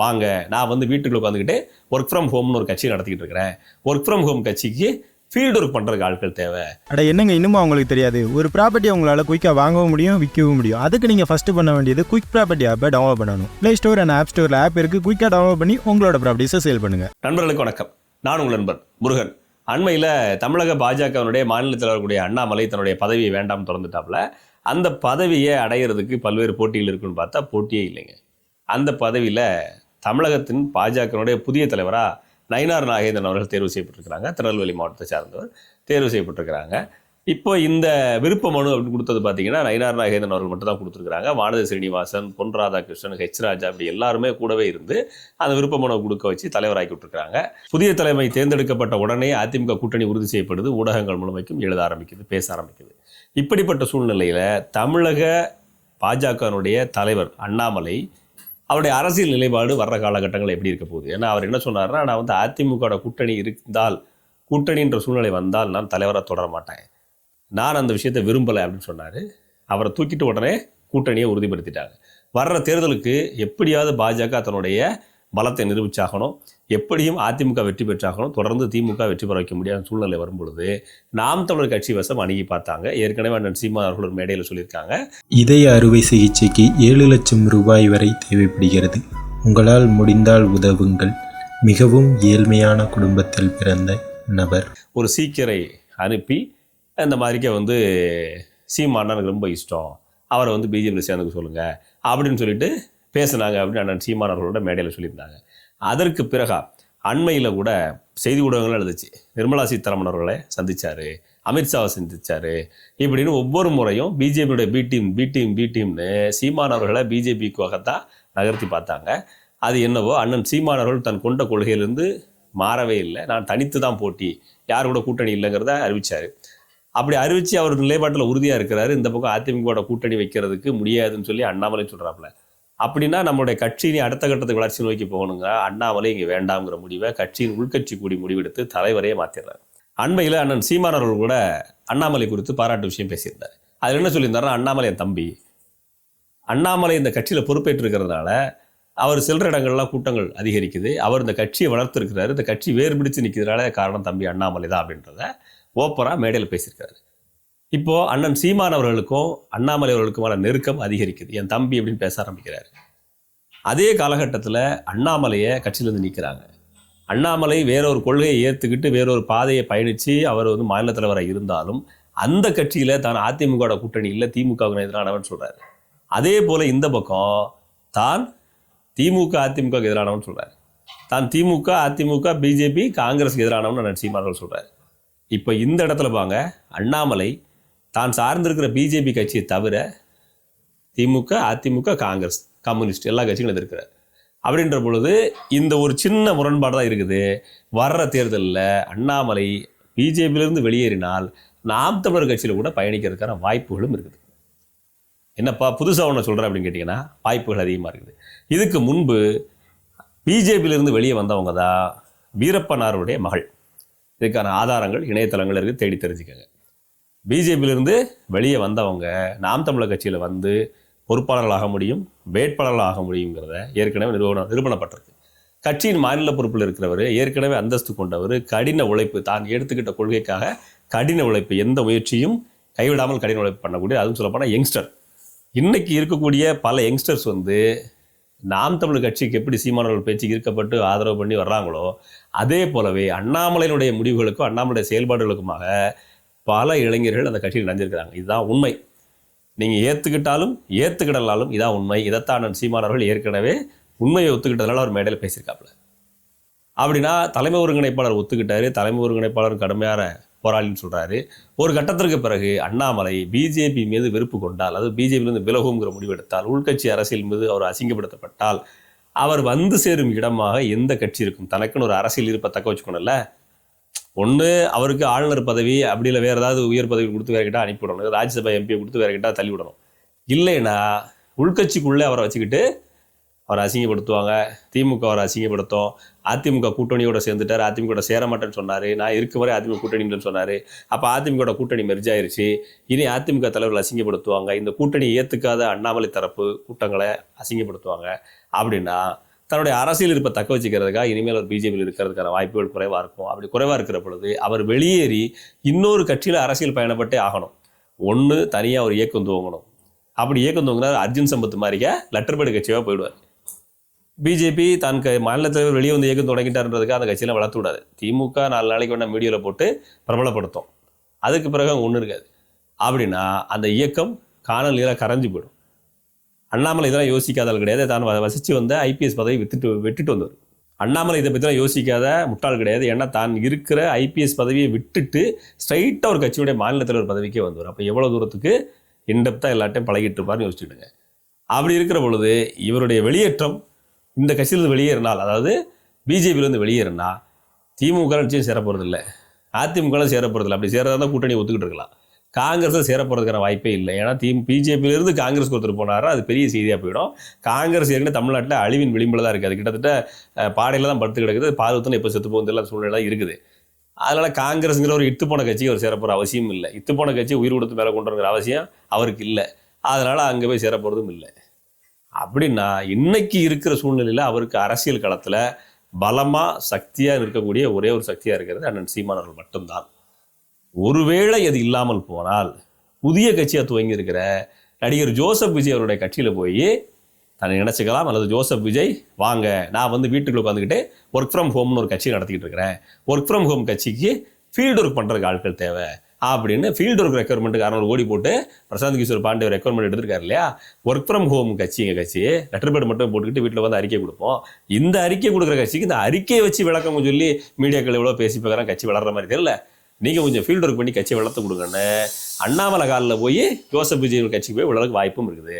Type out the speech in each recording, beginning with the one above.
வாங்க நான் வந்து வீட்டுக்குள்ள உட்காந்துக்கிட்டு ஒர்க் ஃப்ரம் ஹோம்னு ஒரு கட்சி நடத்திக்கிட்டு இருக்கிறேன். ஒர்க் ஃப்ரம் ஹோம் கட்சிக்கு ஃபீல்டு ஒர்க் பண்ணுறதுக்கு ஆட்கள் தேவை. அட என்னங்க இன்னும் உங்களுக்கு தெரியாது? ஒரு ப்ராப்பர்ட்டி உங்களால் குயிக்காக வாங்கவும் முடியும் விற்கவும் முடியும். அதுக்கு நீங்கள் ஃபஸ்ட்டு பண்ண வேண்டியது குயிக் ப்ராப்பர்ட்டி ஆப்பை டவுன்லோட் பண்ணணும். ப்ளே ஸ்டோர் அண்ட் ஆப் ஸ்டோரில் ஆப் இருக்குது குயிக்காக டவுன்லோட் பண்ணி உங்களோட ப்ராப்பர்ட்டிஸை சேல் பண்ணுங்கள் நண்பர்களுக்கு வணக்கம். நான் உங்கள் நண்பர் முருகன். அண்மையில் தமிழக பாஜகவினுடைய மாநில தலைவர்களுடைய அண்ணாமலை தன்னுடைய பதவியை வேண்டாம் திறந்துட்டாப்புல. அந்த பதவியை அடையிறதுக்கு பல்வேறு போட்டிகள் இருக்குன்னு பார்த்தா போட்டியே இல்லைங்க. அந்த பதவியில் தமிழகத்தின் பாஜகனுடைய புதிய தலைவராக நயினார் நாகேந்திரன் அவர்கள் தேர்வு செய்யப்பட்டிருக்கிறாங்க. திருநெல்வேலி மாவட்டத்தை சார்ந்தவர் தேர்வு செய்யப்பட்டிருக்கிறாங்க. இப்போ இந்த விருப்ப மனு அப்படின்னு கொடுத்தது பார்த்தீங்கன்னா நயினார் நாகேந்திரன் அவர்கள் மட்டும் தான் கொடுத்துருக்காங்க வானதி ஸ்ரீனிவாசன் பொன் ராதாகிருஷ்ணன் ஹெச் ராஜா அப்படி எல்லாருமே கூடவே இருந்து அந்த விருப்ப மனு கொடுக்க வச்சு தலைவராக்கி விட்டுருக்காங்க புதிய தலைமை தேர்ந்தெடுக்கப்பட்ட உடனே அதிமுக கூட்டணி உறுதி செய்யப்படுது. ஊடகங்கள் மூலமைக்கும் எழுத ஆரம்பிக்குது பேச ஆரம்பிக்குது. இப்படிப்பட்ட சூழ்நிலையில் தமிழக பாஜகனுடைய தலைவர் அண்ணாமலை அவருடைய அரசியல் நிலைப்பாடு வர்ற காலகட்டங்கள் எப்படி இருக்க போகுது? ஏன்னா அவர் என்ன சொன்னார்னா நான் வந்து அதிமுகவோட கூட்டணி இருந்தால் கூட்டணின்ற சூழ்நிலை வந்தால் நான் தலைவராக தொடர மாட்டேன். நான் அந்த விஷயத்தை விரும்பலை அப்படின்னு சொன்னார். அவரை தூக்கிட்டு உடனே கூட்டணியை உறுதிப்படுத்திட்டாங்க வர்ற தேர்தலுக்கு எப்படியாவது பாஜக தன்னுடைய பலத்தை நிரூபிச்சாகணும். எப்படியும் அதிமுக வெற்றி பெற்றாகணும். தொடர்ந்து திமுக வெற்றி பெற வைக்க முடியாத சூழ்நிலை வரும் பொழுது நாம் தமிழர் கட்சி வசம் அணுகி பார்த்தாங்க. ஏற்கனவே அண்ணன் சீமா அவர்கள் ஒரு மேடையில் சொல்லியிருக்காங்க. இதய அறுவை சிகிச்சைக்கு ஏழு லட்சம் ரூபாய் வரை தேவைப்படுகிறது. உங்களால் முடிந்தால் உதவுங்கள். மிகவும் ஏழ்மையான குடும்பத்தில் பிறந்த நபர். ஒரு சீக்கியரை அனுப்பி இந்த மாதிரிக்க வந்து சீமான் எனக்கு ரொம்ப இஷ்டம். அவரை வந்து பிஜேபியில் சேர்ந்துக்க சொல்லுங்கள் அப்படின்னு சொல்லிட்டு பேசுனாங்க அப்படின்னு அண்ணன் சீமான் அவர்களோட மேடையில் சொல்லியிருந்தாங்க. அதற்கு பிறகா அண்மையில் கூட செய்தி ஊடகங்கள் எழுதுச்சு நிர்மலா சீதாராமன் அவர்களை சந்தித்தார் அமித்ஷாவை சந்தித்தார் இப்படின்னு ஒவ்வொரு முறையும் பிஜேபியோட B team B team B டீம்னு Seeman அவர்களை நகர்த்தி பார்த்தாங்க. அது என்னவோ அண்ணன் சீமான் அவர்கள் தன் கொண்ட கொள்கையிலிருந்து மாறவே இல்லை. நான் தனித்து தான் போட்டி யார் கூட கூட்டணி இல்லைங்கிறத அறிவிச்சார். அப்படி அறிவித்து அவர் நிலைப்பாட்டில் உறுதியாக இருக்கிறாரு. இந்த பக்கம் அதிமுகவோட கூட்டணி வைக்கிறதுக்கு முடியாதுன்னு சொல்லி அண்ணாமலை சொல்கிறாப்புல அப்படின்னா நம்மளுடைய கட்சியினை அடுத்த கட்டத்துக்கு வளர்ச்சி நோக்கி போகணுங்க. அண்ணாமலை இங்கே வேண்டாம்ங்கிற முடிவை கட்சியின் உள்கட்சி கூடி முடிவெடுத்து தலைவரையே மாற்றிடுறாரு அண்மையில் அண்ணன் சீமான் அவர்கள் கூட அண்ணாமலை குறித்து பாராட்டு விஷயம் பேசியிருந்தார். அதில் என்ன சொல்லியிருந்தாருன்னா அண்ணாமலை தம்பி. அண்ணாமலை இந்த கட்சியில் பொறுப்பேற்றிருக்கிறதுனால அவர் செல்ற இடங்கள்லாம் கூட்டங்கள் அதிகரிக்குது. அவர் இந்த கட்சியை வளர்த்துருக்கிறாரு. இந்த கட்சி வேறு பிடிச்சு நிற்கிறதுனால காரணம் தம்பி அண்ணாமலை தான் அப்படின்றத ஓப்பராக மேடையில் பேசியிருக்காரு. இப்போ அண்ணன் சீமான் அவர்களுக்கும் அண்ணாமலை அவர்களுக்குமான நெருக்கம் அதிகரிக்குது. என் தம்பி அப்படின்னு பேச ஆரம்பிக்கிறார். அதே காலகட்டத்தில் அண்ணாமலையை கட்சியிலேருந்து நீக்கிறாங்க. அண்ணாமலை வேற ஒரு கொள்கையை ஏற்றுக்கிட்டு வேற ஒரு பாதையை பயணித்து அவர் வந்து மாநில தலைவராக இருந்தாலும் அந்த கட்சியில் தான் அதிமுகவோட கூட்டணி இல்லை திமுகவுக்கு எதிரானவன் சொல்கிறாரு அதே போல் இந்த பக்கம் தான் திமுக அதிமுக எதிரானவன் சொல்கிறார் தான் திமுக அதிமுக பிஜேபி காங்கிரஸுக்கு எதிரானவன் நான் சீமார்கள் சொல்கிறார் இப்போ இந்த இடத்துல பாங்க அண்ணாமலை தான் சார்ந்திருக்கிற பிஜேபி கட்சியை தவிர திமுக அதிமுக காங்கிரஸ் கம்யூனிஸ்ட் எல்லா கட்சிகளும் எதிர்க்கிறார். அப்படின்ற பொழுது இந்த ஒரு சின்ன முரண்பாடு தான் இருக்குது. வர்ற தேர்தலில் அண்ணாமலை பிஜேபியிலிருந்து வெளியேறினால் நாம் தமிழர் கட்சியில் கூட பயணிக்கிறதுக்கான வாய்ப்புகளும் இருக்குது. என்னப்பா புதுசாக ஒன்று சொல்கிறேன் அப்படின்னு கேட்டிங்கன்னா வாய்ப்புகள் அதிகமாக இருக்குது. இதுக்கு முன்பு பிஜேபியிலிருந்து வெளியே வந்தவங்க தான் வீரப்பனாருடைய மகள். இதுக்கான ஆதாரங்கள் இணையதளங்கள் இருக்குது தேடி தெரிஞ்சுக்கங்க. பிஜேபியிலிருந்து வெளியே வந்தவங்க நாம் தமிழர் கட்சியில் வந்து பொறுப்பாளர்களாக முடியும் வேட்பாளர்களாக முடியுங்கிறத ஏற்கனவே நிறுவனம் நிரூபணப்பட்டிருக்கு. கட்சியின் மாநில பொறுப்பில் இருக்கிறவர் ஏற்கனவே அந்தஸ்து கொண்டவர் கடின உழைப்பு தான் எடுத்துக்கிட்ட கொள்கைக்காக கடின உழைப்பு எந்த முயற்சியும் கைவிடாமல் கடின உழைப்பு பண்ணக்கூடிய அதுவும் சொல்லப்போனால் யங்ஸ்டர். இன்றைக்கி இருக்கக்கூடிய பல யங்ஸ்டர்ஸ் வந்து நாம் தமிழ் கட்சிக்கு எப்படி சீமானவர்கள் பேச்சு ஈர்க்கப்பட்டு ஆதரவு பண்ணி வர்றாங்களோ அதே போலவே அண்ணாமலையினுடைய முடிவுகளுக்கும் அண்ணாமலை செயல்பாடுகளுக்குமாக பல இளைஞர்கள் அந்த கட்சியில் நடந்திருக்கிறாங்க இதுதான் உண்மை. நீங்கள் ஏற்றுக்கிட்டாலும் ஏற்றுக்கிடலாலும் இதான் உண்மை. இதைத்தான் அண்ணன் சீமானவர்கள் ஏற்கனவே உண்மையை ஒத்துக்கிட்டதுனால அவர் மேடையில் பேசியிருக்காப்புல. அப்படின்னா தலைமை ஒருங்கிணைப்பாளர் ஒத்துக்கிட்டாரு. தலைமை ஒருங்கிணைப்பாளர் கடுமையான போராளின்னு சொல்கிறாரு ஒரு கட்டத்திற்கு பிறகு அண்ணாமலை பிஜேபி மீது வெறுப்பு கொண்டால் அதாவது பிஜேபியிலிருந்து விலகுங்கிற முடிவெடுத்தால் உள்கட்சி அரசியல் மீது அவர் அசிங்கப்படுத்தப்பட்டால் அவர் வந்து சேரும் இடமாக எந்த கட்சி இருக்கும்? தனக்குன்னு ஒரு அரசியல் இருப்பை தக்க வச்சுக்கணும்ல. ஒன்று அவருக்கு ஆளுநர் பதவி அப்படி இல்லை வேறு ஏதாவது உயர் பதவி கொடுத்து வேற கிட்ட அனுப்பிவிடணும். ராஜ்யசபா எம்பியை கொடுத்து வேற கிட்ட தள்ளி விடணும். இல்லைன்னா உள்கட்சிக்குள்ளே அவரை வச்சுக்கிட்டு அவரை அசிங்கப்படுத்துவாங்க. திமுக அவரை அசிங்கப்படுத்தும். அதிமுக கூட்டணியோட சேர்ந்துட்டார். அதிமுக சேர மாட்டேன்னு சொன்னார். நான் இருக்க வரை அதிமுக கூட்டணின்னு சொன்னார். அப்போ அதிமுக கூட்டணி மெர்ஜ் ஆயிருச்சு. இனி அதிமுக தலைவர்கள் அசிங்கப்படுத்துவாங்க. இந்த கூட்டணி ஏற்றுக்காத அண்ணாமலை தரப்பு கூட்டங்களை அசிங்கப்படுத்துவாங்க. அப்படின்னா தன்னுடைய அரசியல் இருப்பை தக்க வச்சுக்கிறதுக்காக இனிமேல் அவர் பிஜேபியில் இருக்கிறதுக்கான வாய்ப்புகள் குறைவாக இருக்கும். அப்படி குறைவாக இருக்கிற பொழுது அவர் வெளியேறி இன்னொரு கட்சியில் அரசியல் பயணப்பட்டே ஆகணும். ஒன்று தனியாக ஒரு இயக்கம் துவங்கணும். அப்படி இயக்கம் துவங்கினா அர்ஜுன் சம்பத் மாதிரிக்க லெட்டர் பேடு கட்சியாக போயிடுவார். பிஜேபி தான் க மாநில தலைவர் வெளியே வந்து இயக்கம் தொடங்கிட்டார்ன்றதுக்காக அந்த கட்சியெலாம் வளர்த்து விடாது. திமுக நாலு நாளைக்கு வேணால் மீடியாவில் போட்டு பிரபலப்படுத்தும். அதுக்கு பிறகு ஒன்றும் இருக்காது. அப்படின்னா அந்த இயக்கம் காணல் நீராக கரைஞ்சு போயிடும். அண்ணாமலை இதெல்லாம் யோசிக்காதால் கிடையாது. தான் வசித்து வந்த ஐபிஎஸ் பதவி வித்துட்டு விட்டுட்டு வந்தவர். அண்ணாமலை இதை பற்றிலாம் யோசிக்காத முட்டாள் கிடையாது. ஏன்னா தான் இருக்கிற ஐபிஎஸ் பதவியை விட்டுட்டு ஸ்ட்ரைட்டாக ஒரு கட்சியுடைய மாநில தலைவர் பதவிக்கே வந்தவர். அப்போ எவ்வளோ தூரத்துக்கு இன்டெப்த்தாக எல்லாட்டையும் பழகிட்டு இருப்பார்னு யோசிச்சுடுங்க அப்படி இருக்கிற பொழுது இவருடைய வெளியேற்றம் இந்த கட்சியிலிருந்து வெளியேறினால் அதாவது பிஜேபியிலேருந்து வெளியேறினா திமுக நிச்சயம் சேர போகிறதில்ல அதிமுக சேர போகிறதில்ல அப்படி சேரதா தான் கூட்டணி ஒத்துக்கிட்டு இருக்கலாம். காங்கிரஸில் சேரப்போகிறதுக்கான வாய்ப்பே இல்லை. ஏன்னா தீம் பிஜேபியிலேருந்து காங்கிரஸ் ஒருத்தர் போனாரா அது பெரிய செய்தியாக போயிடும். காங்கிரஸ் ஏற்கனவே தமிழ்நாட்டில் அழிவின் விளிம்பில் தான் இருக்குது அது கிட்டத்தட்ட பாடையில் தான் படுத்து கிடக்குது. பார்வத்தனை இப்போ செத்து போகுது எல்லாம் சூழ்நிலை இருக்குது. அதனால் காங்கிரஸுங்கிற ஒரு இத்து போன கட்சிக்கு அவர் சேரப்போகிற அவசியம் இல்லை. இத்துப்போன போன கட்சி உயிர் கொடுத்து மேலே கொண்டு வரங்கிற அவசியம் அவருக்கு இல்லை. அதனால் அங்கே போய் சேரப்போகிறதும் இல்லை. அப்படின்னா இன்னைக்கு இருக்கிற சூழ்நிலையில் அவருக்கு அரசியல் களத்தில் பலமாக சக்தியாக இருக்கக்கூடிய ஒரே ஒரு சக்தியாக இருக்கிறது அண்ணன் சீமானவர்கள் மட்டும்தான். ஒருவேளை அது இல்லாமல் போனால் புதிய கட்சியாக துவங்கி இருக்கிற நடிகர் ஜோசப் விஜய் அவருடைய கட்சியில் போய் தன்னை நினச்சிக்கலாம் அல்லது ஜோசப் விஜய் வாங்க நான் வந்து வீட்டுக்குள்ள உட்காந்துக்கிட்டு ஒர்க் ஃப்ரம் ஹோம்னு ஒரு கட்சி நடத்திக்கிட்டு இருக்கிறேன். ஒர்க் ஃப்ரம் ஹோம் கட்சிக்கு ஃபீல்டு ஒர்க் பண்ணுறதுக்கு ஆட்கள் தேவை. அப்படின்னு ஃபீல்டு ஒர்க் ரெக்யர்மெண்ட்டுக்கு அறநூறு ஓடி போட்டு பிரசாந்த் கிஷோர் பாண்டே ரெக்யர்மெண்ட் எடுத்திருக்காரு இல்லையா? ஒர்க் ஃப்ரம் ஹோம் கட்சி எங்கள் கட்சி லெட்டர் பேட் மட்டும் போட்டுக்கிட்டு வீட்டில் வந்து அறிக்கை கொடுப்போம். இந்த அறிக்கை கொடுக்குற கட்சிக்கு இந்த அறிக்கையை வச்சு விளக்கம் சொல்லி மீடியாக்கள் எவ்வளோ பேசி பார்க்குறான் கட்சி வளர்ற மாதிரி தெரியல. நீங்கள் கொஞ்சம் ஃபீல்டு ஒர்க் பண்ணி கட்சியை வளர்த்து கொடுங்கன்னு அண்ணாமலை காலில் போய் ஜோசப் விஜய் கட்சிக்கு போய் விளக்கு வாய்ப்பும் இருக்குது.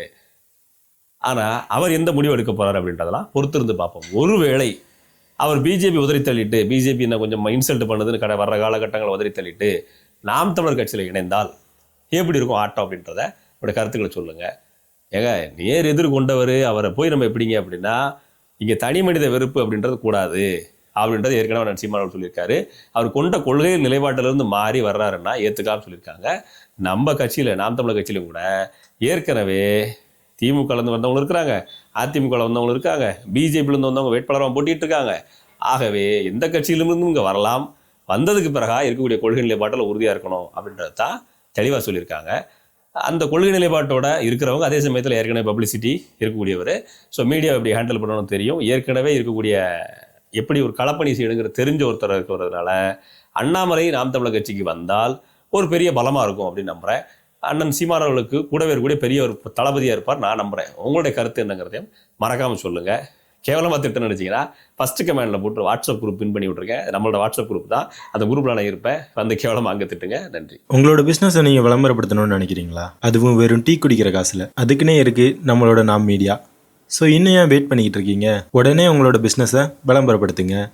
ஆனால் அவர் எந்த முடிவு எடுக்க போகிறார் அப்படின்றதெல்லாம் பொறுத்திருந்து பார்ப்போம். ஒருவேளை அவர் பிஜேபி உதறி தள்ளிட்டு பிஜேபி என்ன கொஞ்சம் இன்சல்ட் பண்ணுதுன்னு கடை வர்ற காலகட்டங்களை உதறி தள்ளிட்டு நாம் தமிழர் கட்சியில் இணைந்தால் எப்படி இருக்கும் ஆட்டம் அப்படின்றத உங்களுடைய கருத்துக்களை சொல்லுங்கள் ஏங்க நேர் எதிர்கொண்டவர் அவரை போய் நம்ம எப்படிங்க அப்படின்னா இங்கே தனி மனித வெறுப்பு அப்படின்றது கூடாது. அப்படின்றது ஏற்கனவே நான் அவர் சொல்லியிருக்காரு. அவர் கொண்ட கொள்கை நிலைப்பாட்டிலிருந்து மாறி வர்றாருன்னா ஏற்றுக்கான்னு சொல்லியிருக்காங்க. நம்ம கட்சியில் நாம் தமிழர் கட்சியிலும் கூட ஏற்கனவே திமுகலேருந்து வந்தவங்களும் இருக்கிறாங்க. அதிமுகவில் வந்தவங்களும் இருக்காங்க. பிஜேபியிலேருந்து வந்தவங்க வேட்பாளராக போட்டிகிட்டு இருக்காங்க. ஆகவே எந்த கட்சியிலிருந்தும் இங்கே வரலாம். வந்ததுக்கு பிறகா இருக்கக்கூடிய கொள்கை நிலைப்பாட்டில் உறுதியாக இருக்கணும் அப்படின்றது தான் தெளிவாக சொல்லியிருக்காங்க. அந்த கொள்கை நிலைப்பாட்டோட இருக்கிறவங்க அதே சமயத்தில் ஏற்கனவே பப்ளிசிட்டி இருக்கக்கூடியவர். ஸோ மீடியா எப்படி ஹேண்டில் பண்ணணும்னு தெரியும். ஏற்கனவே இருக்கக்கூடிய எப்படி ஒரு களப்பணி செய்யணுங்கிற தெரிஞ்ச ஒருத்தர் இருக்கிறதுனால அண்ணாமலை நாம் தமிழர் கட்சிக்கு வந்தால் ஒரு பெரிய பலமாக இருக்கும் அப்படின்னு நம்புகிறேன் அண்ணன் சீமானவர்களுக்கு கூடவே இருக்கக்கூடிய பெரிய ஒரு தளபதியாக இருப்பார் நான் நம்புகிறேன் உங்களுடைய கருத்து என்னங்கிறதையும் மறக்காமல் சொல்லுங்கள் கேவலமாக திட்டம் நினச்சிங்கன்னா ஃபஸ்ட்டு கமெண்டில் போட்டு வாட்ஸ்அப் குரூப் பின் பண்ணி விட்ருக்கேன் நம்மளோட வாட்ஸ்அப் குரூப் தான். அந்த குரூப்பில் நான் இருப்பேன். வந்து கேவலமாக அங்கே திட்டுங்க. நன்றி. உங்களோட பிஸ்னஸை நீங்கள் விளம்பரப்படுத்தணும்னு நினைக்கிறீங்களா? அதுவும் வெறும் டீ குடிக்கிற காசில். அதுக்குன்னே இருக்குது நம்மளோட நாம் மீடியா ஸோ இன்னும் ஏன் வெயிட் பண்ணிக்கிட்டு இருக்கீங்க? உடனே உங்களோட பிஸ்னஸை விளம்பரப்படுத்துங்க